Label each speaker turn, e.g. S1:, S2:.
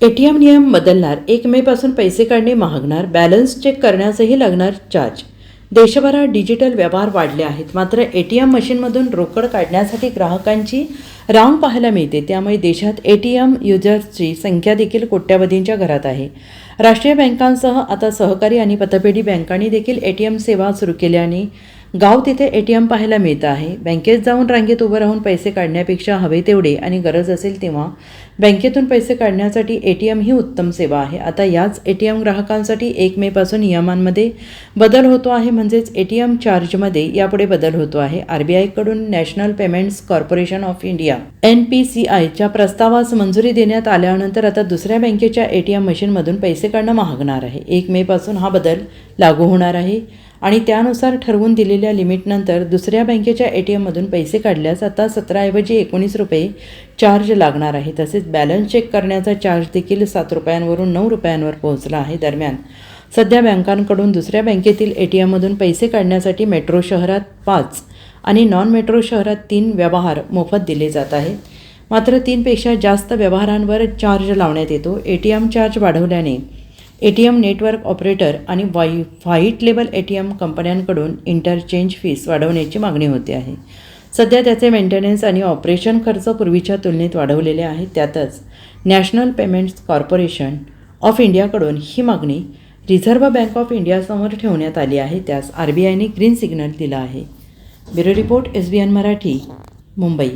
S1: ए T M नियम बदलणार एक मेपासून पैसे काढणे महागणार बॅलन्स चेक करण्यासही लागणार चार्ज. देशभरात डिजिटल व्यवहार वाढले आहेत मात्र ए टी एम मशीनमधून रोकड काढण्यासाठी ग्राहकांची रांग पाहायला मिळते. त्यामुळे देशात ए टी एम युजर्सची संख्या देखील कोट्यावधींच्या घरात आहे. राष्ट्रीय बँकांसह आता सहकारी आणि पतपेढी बँकांनी देखील ए टी एम सेवा सुरू केल्याने गाव तिथे ए टी एम पाहायला मिळतं आहे. बँकेत जाऊन रांगेत उभं राहून पैसे काढण्यापेक्षा हवे तेवढे आणि गरज असेल तेव्हा बँकेतून पैसे काढण्यासाठी ए टी एम ही उत्तम सेवा आहे. आता याच ए टी एम ग्राहकांसाठी एक मेपासून नियमांमध्ये बदल होतो आहे. म्हणजेच ए टी एम चार्जमध्ये यापुढे बदल होतो आहे. R B आयकडून National Payments Corporation of India N P C आयच्या प्रस्तावास मंजुरी देण्यात आल्यानंतर आता दुसऱ्या बँकेच्या ए टी एम मशीनमधून पैसे काढणं महागणार आहे. एक मेपासून हा बदल लागू होणार आहे. आणि त्यानुसार ठरवून दिलेल्या लिमिटनंतर दुसऱ्या बँकेच्या ए टी एममधून पैसे काढल्यास आता सतराऐवजी एकोणीस रुपये चार्ज लागणार आहे. तसेच बॅलन्स चेक करण्याचा चार्ज देखील सात रुपयांवरून नऊ रुपयांवर पोहोचला आहे दरम्यान. सध्या बँकांकडून दुसऱ्या बँकेतील ए टी एममधून पैसे काढण्यासाठी मेट्रो शहरात पाच आणि नॉन मेट्रो शहरात तीन व्यवहार मोफत दिले जात आहेत. मात्र तीनपेक्षा जास्त व्यवहारांवर चार्ज लावण्यात येतो. ए टी एम चार्ज वाढवल्याने A T M network operator आणि Wai white label A T M कंपन्यांकडून इंटरचेंज फीस वाढवण्याची मागणी होते आहे. सध्या त्याचे मेंटेनन्स आणि ऑपरेशन खर्च पूर्वीच्या तुलनेत वाढवलेले आहेत त्यातच नॅशनल पेमेंट्स कॉर्पोरेशन ऑफ इंडियाकडून ही मागणी रिझर्व्ह बँक ऑफ इंडियासमोर ठेवण्यात आली आहे. त्यास आर बी आयने ग्रीन सिग्नल दिला आहे. Bureau report S B N Marathi Mumbai.